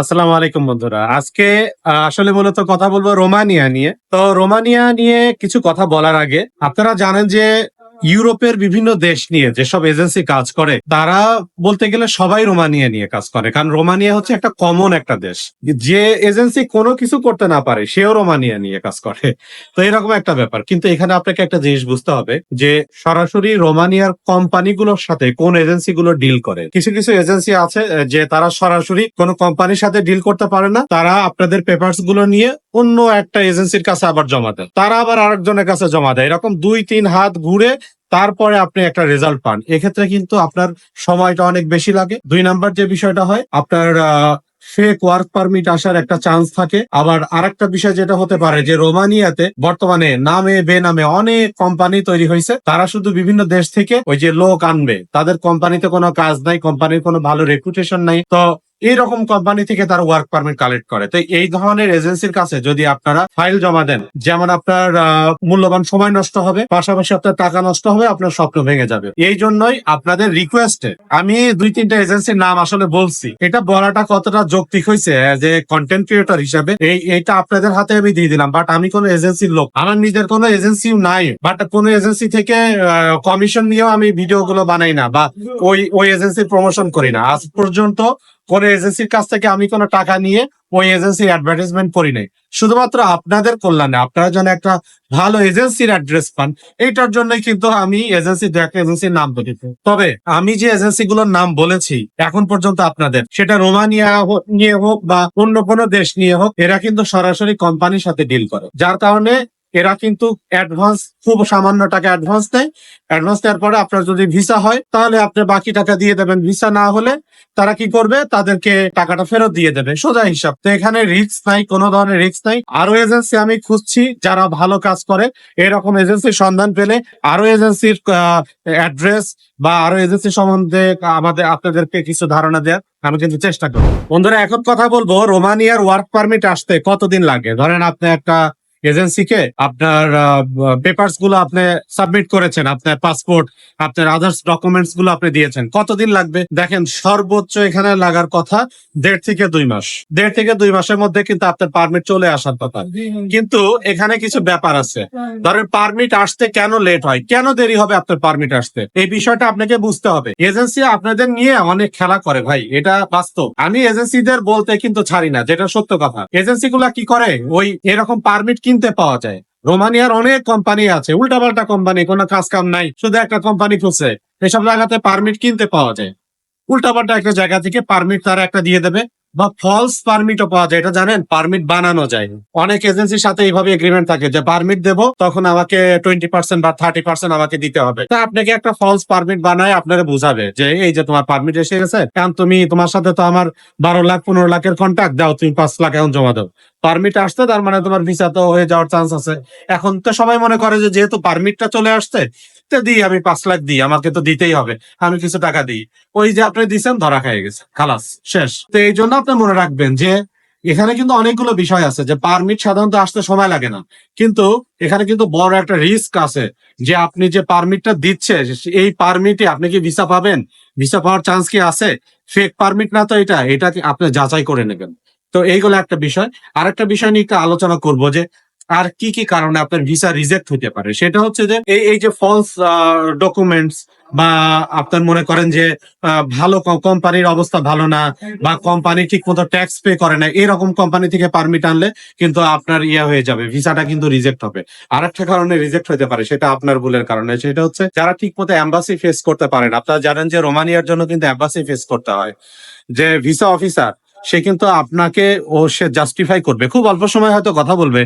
আসসালামু আলাইকুম বন্ধুরা। আজকে আসলে মূলত কথা বলব রোমানিয়া নিয়ে। তো রোমানিয়া নিয়ে কিছু কথা বলার আগে, আপনারা জানেন যে ইউরোপের বিভিন্ন দেশ নিয়ে যেসব এজেন্সি কাজ করে, তারা বলতে গেলে সবাই রোমানিয়া নিয়ে কাজ করে। কারণ রোমানিয়া হচ্ছে একটা কমন একটা দেশ। যে এজেন্সি কোনো কিছু করতে না পারে, সেও রোমানিয়া নিয়ে কাজ করে। তো এরকম একটা ব্যাপার। কিন্তু এখানে আপনাকে একটা জিনিস বুঝতে হবে, যে সরাসরি রোমানিয়ার কোম্পানিগুলোর সাথে কোন এজেন্সি গুলো ডিল করে। কিছু কিছু এজেন্সি আছে যে তারা সরাসরি কোনো কোম্পানির সাথে ডিল করতে পারে না। তারা আপনাদের পেপারসগুলো নিয়ে অন্য একটা এজেন্সির কাছে আবার জমা দেয়। তারা আবার আরেকজনের কাছে জমা দেয়। এরকম দুই, তিন হাত ঘুরে তারপরে আপনি একটা রেজাল্ট পান। এক্ষেত্রে কিন্তু আপনার সময়টা অনেক বেশি লাগে। দুই নাম্বার যে বিষয়টা হয়, আপনার ফেক ওয়ার্ক পারমিট আসার একটা চান্স থাকে। আবার আরেকটা বিষয় যেটা হতে পারে যে রোমানিয়াতে বর্তমানে নামে বেনামে অনেক কোম্পানি তৈরি হয়েছে। তারা শুধু বিভিন্ন দেশ থেকে ওই যে লোক আনবে। তাদের কোম্পানিতে কোনো কাজ নাই কোম্পানির কোনো ভালো রেপুটেশন নাই। তো এইরকম কোম্পানি থেকে তারা ওয়ার্ক পারমিট কালেক্ট করে। তো এই ধরনের এজেন্সির কাছে যদি আপনারা ফাইল জমা দেন, যেমন আপনার মূল্যবান সময় নষ্ট হবে, পাশাপাশি আপনার টাকা নষ্ট হবে, আপনার স্বপ্ন ভেঙে যাবে। এই জন্যই আপনাদের রিকোয়েস্টে আমি দুই তিনটা এজেন্সির নাম আসলে বলছি। এটা বলাটা কতটা যৌক্তিক হয়েছে যে কন্টেন্ট ক্রিয়েটর হিসাবে, এই এটা আপনাদের হাতে আমি দিয়ে দিলাম বাট আমি কোনো এজেন্সির লোক। আমার নিজের কোনো এজেন্সিও নাই বাট কোনো এজেন্সি থেকে কমিশন নিয়েও আমি ভিডিও গুলো বানাই না, বা ওই ওই এজেন্সির প্রমোশন করি না। আজ পর্যন্ত কোন এজেন্সির কাছ থেকে আমি কোনো টাকা নিয়ে ওই এজেন্সির অ্যাডভার্টাইজমেন্ট করি নাই। শুধুমাত্র আপনাদের কল্যাণে, আপনারা যেন একটা ভালো এজেন্সির অ্যাড্রেস পান, এইটার জন্যই কিন্তু আমি এজেন্সি এজেন্সির নাম বলেছি। তবে আমি যে এজেন্সিগুলোর নাম বলেছি, এখন পর্যন্ত আপনাদের, সেটা রোমানিয়া নিয়ে হোক বা অন্য কোনো দেশ নিয়ে হোক, এরা কিন্তু সরাসরি কোম্পানির সাথে ডিল করে। যার কারণে এরা কিন্তু অ্যাডভান্স খুব সামান্য টাকা অ্যাডভান্স দেয় অ্যাডভান্স দেওয়ার পরে আপনার যদি ভিসা হয়, তাহলে আপনি বাকি টাকা দিয়ে দেবেন। ভিসা না হলে তারা কি করবে? তাদেরকে টাকাটা ফেরত দিয়ে দেবে। সোজা হিসাব। তো এখানে রিস্ক নাই, কোনো ধরনের রিস্ক নাই। আরও এজেন্সি আমি খুঁজছি যারা ভালো কাজ করে। এরকম এজেন্সির সন্ধান পেলে আরও এজেন্সির অ্যাড্রেস বা আরও এজেন্সি সম্বন্ধে আমাদের, আপনাদেরকে কিছু ধারণা দেওয়ার আমি কিন্তু চেষ্টা করব। বন্ধুরা এখন কথা বলব। রোমানিয়ার ওয়ার্ক পারমিট আসতে কতদিন লাগে? ধরেন আপনি একটা এজেন্সিকে আপনার পেপারসগুলো আপনি সাবমিট করেছেন আপনার পাসপোর্ট আপনার আদার্স ডকুমেন্টসগুলো আপনি দিয়েছেন। কতদিন লাগবে? দেখেন সর্বোচ্চ এখানে লাগার কথা দেড় থেকে দুই মাস। দেড় থেকে দুই মাসের মধ্যে কিন্তু আপনার পারমিট চলে আসার কথা। কিন্তু এখানে কিছু ব্যাপার আছে। ধরেন পারমিট আসতে কেন লেট হয়? কেন দেরি হবে আপনার পারমিট আসতে? এই বিষয়টা আপনাকে বুঝতে হবে। এজেন্সি আপনাদের নিয়ে অনেক খেলা করে ভাই এটা বাস্তব। আমি এজেন্সিদের বলতে কিন্তু ছাড়ি না যেটা সত্য কথা। এজেন্সি গুলা কি করে? ওই এরকম পারমিট কিনতে পাওয়া যায়। রোমানিয়ার অনেক কোম্পানি আছে, উল্টাপাল্টা কোম্পানি কোনো কাজ কাম নাই, শুধু একটা কোম্পানি খুঁজছে, এসব জায়গাতে পারমিট কিনতে পাওয়া যায়। উল্টাপাল্টা একটা জায়গা থেকে পারমিট তারা একটা দিয়ে দেবে। বা ফলস পারমিটও পাওয়া যায়, এটা জানেন? পারমিট বানানো যায়। অনেক এজেন্সির সাথে এইভাবে এগ্রিমেন্ট থাকে যে পারমিট দেবো, তখন আমাকে টোয়েন্টি পার্সেন্ট বা থার্টি পার্সেন্ট আমাকে দিতে হবে। তা আপনাকে একটা ফলস পারমিট বানায় আপনারা বুঝাবে যে, এই যে তোমার পারমিট এসে গেছে, কারণ তুমি, তোমার সাথে তো আমার বারো লাখ, পনেরো লাখের কন্ট্যাক্ট দাও, তুমি পাঁচ লাখ এখন জমা দাও। পারমিট আসতে তার মানে তোমার ভিসা তো হয়ে যাওয়ার চান্স আছে। এখন তো সবাই মনে করে যেহেতু পারমিটটা চলে আসছে তো দিই, আমি পাঁচ লাখ দিই, আমাকে তো দিতেই হবে, আমি কিছু টাকা দিই। ওই যে আপনি দিচ্ছেন ধরা খেয়ে গেছে, খালাস, শেষ। তো এই জন্য আপনি মনে রাখবেন যে, এখানে কিন্তু অনেকগুলো বিষয় আছে, যে পারমিট সাধারণত আসতে সময় লাগে না। কিন্তু এখানে কিন্তু বড় একটা রিস্ক আছে, যে আপনি যে পারমিটটা দিচ্ছে, এই পারমিটে আপনি কি ভিসা পাবেন? ভিসা পাওয়ার চান্স কি আছে? ফেক পারমিট না তো এটা? এটা আপনি যাচাই করে নেবেন। তো এইগুলো একটা বিষয়। আরেকটা বিষয় নিয়ে একটু আলোচনা করব যে আর কি কি কারণে আপনার ভিসা রিজেক্ট হতে পারে? সেটা হচ্ছে যে এই এই যে ফলস ডকুমেন্টস বা আপনার মনে করেন যে ভালো কোম্পানির অবস্থা ভালো না বা কোম্পানি ঠিক মতো ট্যাক্স পে করে না, এরকম কোম্পানি থেকে পারমিট আনলে কিন্তু আপনার ইয়ে হয়ে যাবে ভিসাটা কিন্তু রিজেক্ট হবে। আর একটা কারণে রিজেক্ট হতে পারে, সেটা আপনার ভুলের কারণে, সেটা হচ্ছে যারা ঠিক মতো অ্যাম্বাসি ফেস করতে পারেন আপনারা জানেন যে রোমানিয়ার জন্য কিন্তু অ্যাম্বাসি ফেস করতে হয়। যে ভিসা অফিসার সে কিন্তু আপনাকে ও সে জাস্টিফাই করবে, খুব অল্প সময় হয়তো কথা বলবে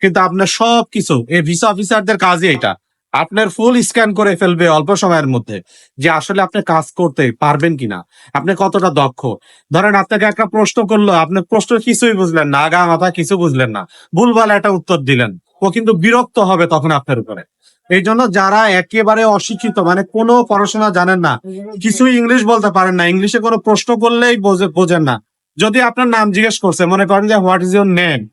কিন্তু আপনার সব কিছু এই ভিসা অফিসারদের কাজই এটা আপনার ফুল স্ক্যান করে ফেলবে অল্প সময়ের মধ্যে যে আসলে আপনি কাজ করতে পারবেন কিনা। আপনি কতটা দক্ষ? ধরেন আপনাকে একটা প্রশ্ন করল, আপনি প্রশ্ন কিছুই বুঝলেন না আগা মাথা কিছু বুঝলেন না। ভুলভাল একটা উত্তর দিলেন। ও কিন্তু বিরক্ত হবে তখন আপনার উপরে। এই জন্য যারা একেবারে অশিক্ষিত মানে কোনো পড়াশোনা জানেন না, কিছুই ইংলিশ বলতে পারেন না, ইংলিশে কোনো প্রশ্ন করলেই বোঝে- বোঝেন না। যদি আপনার নাম জিজ্ঞেস করছে, মনে করেন যে হোয়াট ইজ ইউর নেম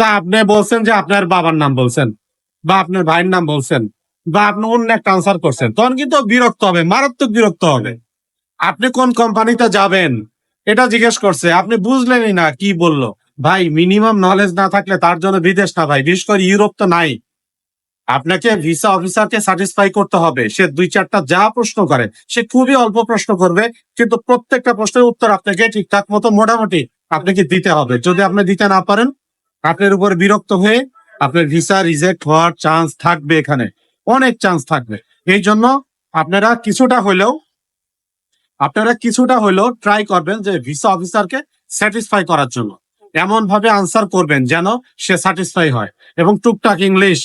তা আপনি বলছেন যে আপনার বাবার নাম বলছেন, বা আপনার ভাইয়ের নাম বলছেন, বা আপনি অন্য একটা আনসার করছেন। তখন কিন্তু বিরক্ত হবে, মারাত্মক বিরক্ত হবে। আপনি কোন কোম্পানিতে যাবেন? এটা জিজ্ঞেস করছে, আপনি বুঝলেনই না কি বলল? ভাই মিনিমাম নলেজ না থাকলে তার জন্য বিদেশ না ভাই, বিশেষ করে ইউরোপ তো নাই। আপনাকে ভিসা অফিসারকে স্যাটিসফাই করতে হবে। সে দুই চারটা যা প্রশ্ন করে, সে খুবই অল্প প্রশ্ন করবে, কিন্তু প্রত্যেকটা প্রশ্নের উত্তর আপনাকে ঠিকঠাক মতো মোটামুটি আপনাকে দিতে হবে। যদি আপনি দিতে না পারেন আপনার উপর বিরক্ত হয়ে আপনার ভিসা রিজেক্ট হওয়ার চান্স থাকবে এখানে। অনেক চান্স থাকবে। এই জন্য আপনারা কিছুটা হলেও, আপনারা কিছুটা হলেও ট্রাই করবেন যে ভিসা অফিসারকে স্যাটিসফাই করার জন্য। এমন ভাবে আনসার করবেন যেন সে স্যাটিসফাই হয়। এবং টুকটাক ইংলিশ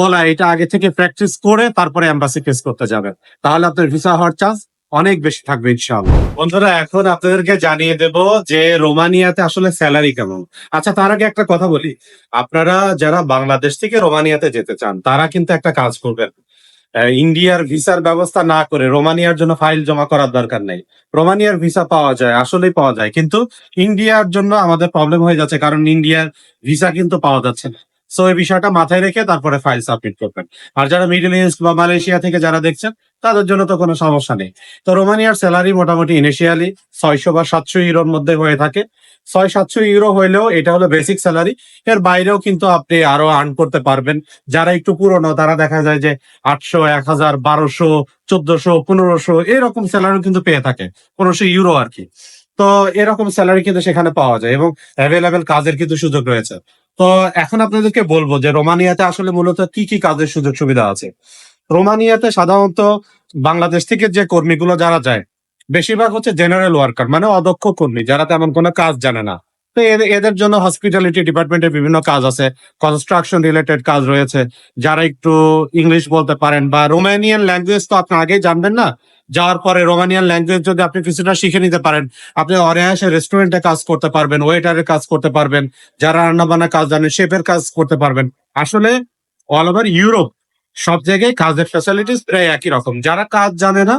বলা, এটা আগে থেকে প্র্যাকটিস করে তারপরে এম্বাসি ফেস করতে যাবেন। তাহলে আপনার ভিসা হওয়ার চান্স অনেক বেশি থাকবে, ইনশাআল্লাহ। বন্ধুরা, এখন আপনাদেরকে জানিয়ে দেব যে রোমানিয়াতে আসলে স্যালারি কেমন। আচ্ছা তার আগে একটা কথা বলি। আপনারা যারা বাংলাদেশ থেকে রোমানিয়াতে যেতে চান, তারা কিন্তু একটা কাজ করবেন। ইন্ডিয়ার ভিসার ব্যবস্থা না করে রোমানিয়ার জন্য ফাইল জমা করার দরকার নেই। রোমানিয়ার ভিসা পাওয়া যায়, আসলেই পাওয়া যায়। কিন্তু ইন্ডিয়ার জন্য আমাদের প্রবলেম হয়ে যাচ্ছে, কারণ ইন্ডিয়ার ভিসা কিন্তু পাওয়া যাচ্ছে না। সো এই বিষয়টা মাথায় রেখে তারপরে ফাইল সাবমিট করবেন। আর যারা মিডল ইস্ট বা মালয়েশিয়া থেকে যারা দেখছেন তাদের জন্য তো কোনো সমস্যা নেই। তো রোমানিয়ার স্যালারি মোটামুটি ইনিশিয়ালি ছয়শো বা সাতশো ইউরোর মধ্যে হয়ে থাকে। ছয় সাতশো ইউরো হইলেও এটা হলো বেসিক স্যালারি এর বাইরেও কিন্তু আপনি আরও আর্ন করতে পারবেন। যারা একটু পুরনো, তারা দেখা যায় যে আটশো, এক হাজার, বারোশো, চোদ্দশো, পনেরোশো এরকম স্যালারি কিন্তু পেয়ে থাকে। পনেরোশো ইউরো আর কি। তো এরকম স্যালারি কিন্তু সেখানে পাওয়া যায় এবং অ্যাভেলেবেল কাজের কিন্তু সুযোগ রয়েছে। তো এখন আপনাদেরকে বলব যে রোমানিয়াতে আসলে মূলত কি কি কাজের সুযোগ সুবিধা আছে। রোমানিয়াতে সাধারণত বাংলাদেশ থেকে যে কর্মীগুলো যারা যায়, বেশিরভাগ হচ্ছে জেনারেল ওয়ার্কার মানে অদক্ষ কর্মী, যারা তেমন কোনো কাজ জানে না। তো এদের- জন্য হসপিটালিটি ডিপার্টমেন্টের বিভিন্ন কাজ আছে কনস্ট্রাকশন রিলেটেড কাজ রয়েছে, যারা একটু ইংলিশ বলতে পারেন বা রোমানিয়ান ল্যাঙ্গুয়েজ তো আপনি আগেই জানবেন না? যাওয়ার পরে রোমানিয়ান ল্যাঙ্গুয়েজ যদি আপনি কিছুটা শিখে নিতে পারেন, আপনি অনায়াসে রেস্টুরেন্টে কাজ করতে পারবেন ওয়েটারের কাজ করতে পারবেন, যারা রান্নাবান্না কাজ জানেন শেফের কাজ করতে পারবেন। আসলে অল ওভার ইউরোপ সব জায়গায় কাজের ফ্যাসিলিটিস প্রায় একই রকম। যারা কাজ জানে না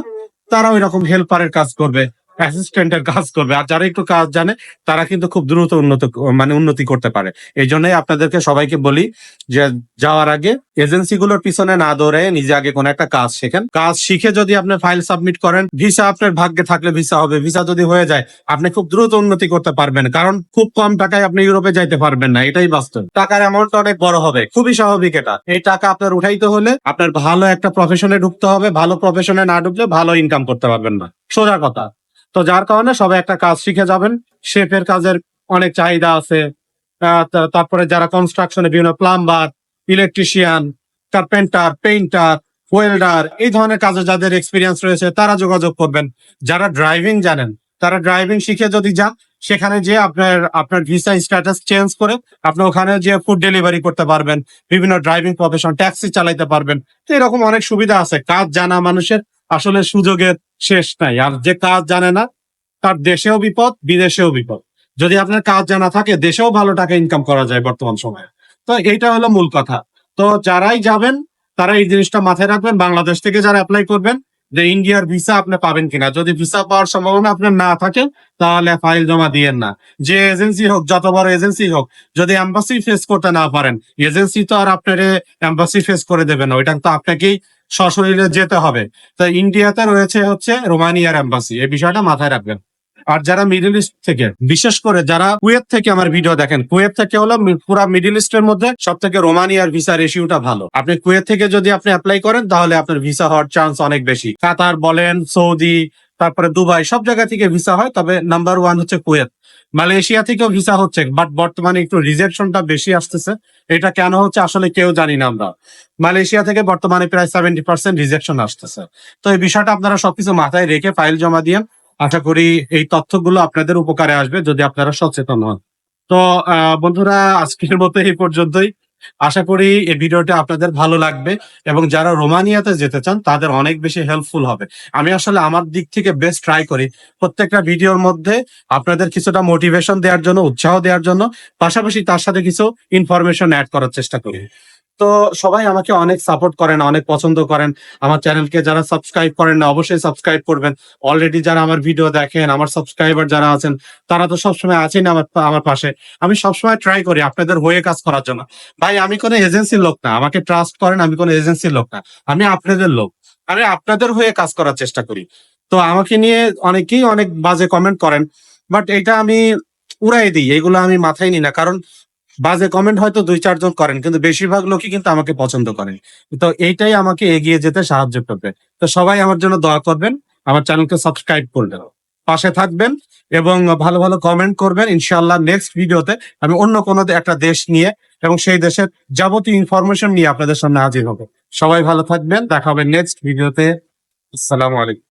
তারা ওই রকম হেল্পারের কাজ করবে। অ্যাসিস্ট্যান্টের কাজ করবে। আর যারা একটু কাজ জানে, তারা কিন্তু খুব দ্রুত উন্নত মানে উন্নতি করতে পারে। এই জন্যই আপনাদেরকে সবাইকে বলি যে, যাওয়ার আগে এজেন্সিগুলোর পিছনে না দৌড়ে নিজে আগে কোনো একটা কাজ শেখেন। কাজ শিখে যদি আপনি ফাইল সাবমিট করেন, ভিসা আপনার ভাগ্যে থাকলে ভিসা হবে। ভিসা যদি হয়ে যায়, আপনি খুব দ্রুত উন্নতি করতে পারবেন। কারণ খুব কম টাকায় আপনি ইউরোপে যাইতে পারবেন না, এটাই বাস্তব। টাকার অ্যামাউন্ট অনেক বড় হবে। খুবই স্বাভাবিক এটা। এই টাকা আপনার উঠাইতে হলে আপনার ভালো একটা প্রফেশনে ঢুকতে হবে। ভালো প্রফেশনে না ঢুকলে ভালো ইনকাম করতে পারবেন না। সোজা কথা। তো যার কারণে সবাই একটা কাজ শিখে যাবেন। শেফের কাজের অনেক চাহিদা আছে। তারপরে যারা কনস্ট্রাকশনে বিভিন্ন plumber electrician carpenter painter welder এই ধরনের কাজে যাদের এক্সপিরিয়েন্স রয়েছে, তারা যোগাযোগ করবেন। যারা ড্রাইভিং জানেন, তারা ড্রাইভিং শিখে যদি যান, সেখানে যে আপনার আপনার ভিসা স্ট্যাটাস চেঞ্জ করে আপনি ওখানে যে ফুড ডেলিভারি করতে পারবেন। বিভিন্ন ড্রাইভিং প্রফেশন ট্যাক্সি চালাইতে পারবেন। তো এরকম অনেক সুবিধা আছে। কাজ জানা মানুষের আসলে সুযোগের শেষ নাই। আর যে কাজ জানে না, তার দেশেও বিপদ, বিদেশেও বিপদ। যদি আপনার কাজ জানা থাকে, দেশেও ভালো টাকা ইনকাম করা যায় বর্তমান সময়ে। তো এইটা হলো মূল কথা। তো যারাই যাবেন, তারা এই জিনিসটা মাথায় রাখবেন। বাংলাদেশ থেকে যারা অ্যাপ্লাই করবেন, যে ইন্ডিয়ার ভিসা আপনি পাবেন কিনা। যদি ভিসা পাওয়ার সম্ভাবনা আপনার না থাকে, তাহলে ফাইল জমা দিয়েন না। যে এজেন্সি হোক, যত বড় এজেন্সি হোক, যদি এম্বাসি ফেস করতে না পারেন এজেন্সি তো আর আপনার এম্বাসি ফেস করে দেবে না। ওইটা তো আপনাকেই সশরীরে যেতে হবে। তো ইন্ডিয়াতে রয়েছে হচ্ছে রোমানিয়ার এম্বাসি এই বিষয়টা মাথায় রাখবেন। আর যারা মিডিল ইস্ট থেকে, বিশেষ করে যারা কুয়েত থেকে আমার ভিডিও দেখেন কুয়েত থেকে হলো পুরা মিডল ইস্টের মধ্যে সব থেকে রোমানিয়ার ভিসা রেশিওটা ভালো। আপনি কুয়েত থেকে যদি আপনি অ্যাপ্লাই করেন, তাহলে আপনার ভিসা হওয়ার চান্স অনেক বেশি। কাতার বলেন সৌদি তারপরে দুবাই, সব জায়গা থেকে ভিসা হয়, তবে নাম্বার ওয়ান হচ্ছে কুয়েত। মালয়েশিয়া থেকেও ভিসা হচ্ছে বাট বর্তমানে একটু রিজেকশনটা বেশি আসতেছে। এটা কেন হচ্ছে আসলে কেউ জানি না আমরা। মালয়েশিয়া থেকে বর্তমানে প্রায় সেভেন্টি পার্সেন্ট রিজেকশন আসতেছে। তো এই বিষয়টা আপনারা সবকিছু মাথায় রেখে ফাইল জমা দিয়ে আশা করি এই তথ্যগুলো আপনাদের উপকারে আসবে, যদি আপনারা সচেতন হন। তো বন্ধুরা, আজকের মতো এই পর্যন্তই। আশা করি এই ভিডিওটা আপনাদের ভালো লাগবে এবং যারা রোমানিয়াতে যেতে চান, তাদের অনেক বেশি হেল্পফুল হবে। আমি আসলে আমার দিক থেকে বেস্ট ট্রাই করি প্রত্যেকটা ভিডিওর মধ্যে আপনাদের কিছুটা মোটিভেশন দেওয়ার জন্য, উৎসাহ দেওয়ার জন্য, পাশাপাশি তার সাথে কিছু ইনফরমেশন অ্যাড করার চেষ্টা করি। তো সবাই আমাকে অনেক সাপোর্ট করেন, অনেক পছন্দ করেন। আমার চ্যানেলকে যারা সাবস্ক্রাইব করেন না, অবশ্যই সাবস্ক্রাইব করবেন। অলরেডি যারা আমার ভিডিও দেখেন, আমার সাবস্ক্রাইবার যারা আছেন, তারা তো সবসময় আছেন আমার আমার পাশে। আমি সবসময় ট্রাই করি আপনাদের হয়ে কাজ করার জন্য। ভাই, আমি কোনো এজেন্সির লোক না। আমাকে ট্রাস্ট করেন, আমি কোনো এজেন্সির লোক না। আমি আপনাদের লোক। আমি আপনাদের হয়ে কাজ করার চেষ্টা করি। তো আমাকে নিয়ে অনেকেই অনেক বাজে কমেন্ট করেন। বাট এটা আমি উড়াই দিই। এগুলো আমি মাথায় নিই না। কারণ বাজে কমেন্ট হয়তো দুই চারজন করেন, কিন্তু বেশিরভাগ লোকই কিন্তু আমাকে পছন্দ করেন। তো এইটাই আমাকে এগিয়ে যেতে সাহায্য করবে। তো সবাই আমার জন্য দোয়া করবেন, আমার চ্যানেলকে সাবস্ক্রাইব করবেন পাশে থাকবেন এবং ভালো ভালো কমেন্ট করবেন। ইনশাল্লাহ নেক্সট ভিডিওতে আমি অন্য কোনো একটা দেশ নিয়ে এবং সেই দেশের যাবতীয় ইনফরমেশন নিয়ে আপনাদের সামনে হাজির হব। সবাই ভালো থাকবেন, দেখা হবে নেক্সট ভিডিওতে আসসালামু আলাইকুম।